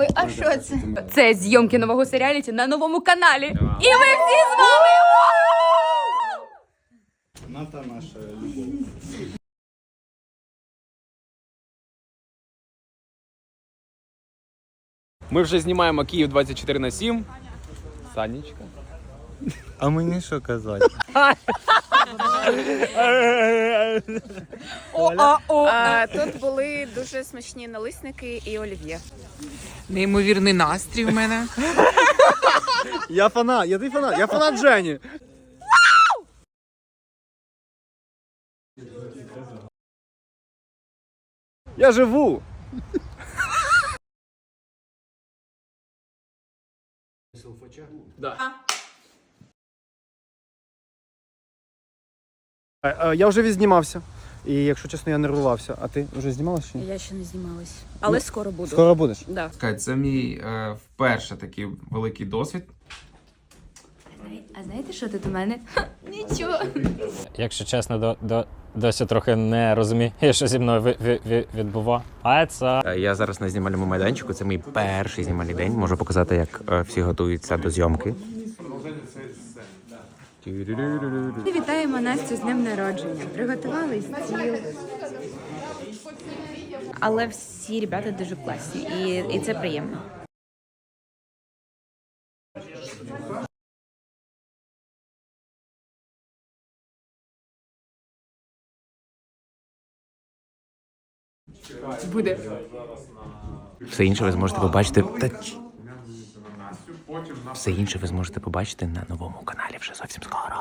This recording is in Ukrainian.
Ой, а що це? Це зйомки нового серіаліті на новому каналі. І ми всі з вами! Ната наша любов. Ми вже знімаємо Київ 24 на 7. Санечка. А мені що казати? А, тут були дуже смачні налисники і олів'є. Неймовірний настрій в мене. Я фанат, я ти фанат, я фанат Жені. Я живу. Е, Я вже відзнімався. І якщо чесно, я нервувався. А ти вже знімалася чи ні? Я ще не знімалась, але скоро буду. Скоро будеш. Да. Це мій е, вперше такий великий досвід. А знаєте, що тут у мене? Нічого. Якщо чесно, до, до, досі трохи не розумію, що зі мною ви, ви, ви, відбувається. Е, Я зараз на знімальному майданчику. Це мій перший знімальний день. Можу показати, як е, всі готуються до зйомки. Вітаємо Настю з днем народження. Приготували стіл. Але всі ребята дуже класні, і, і це приємно. Буде. Все інше ви зможете побачити. Та... Все інше ви зможете побачити на новому каналі вже зовсім скоро.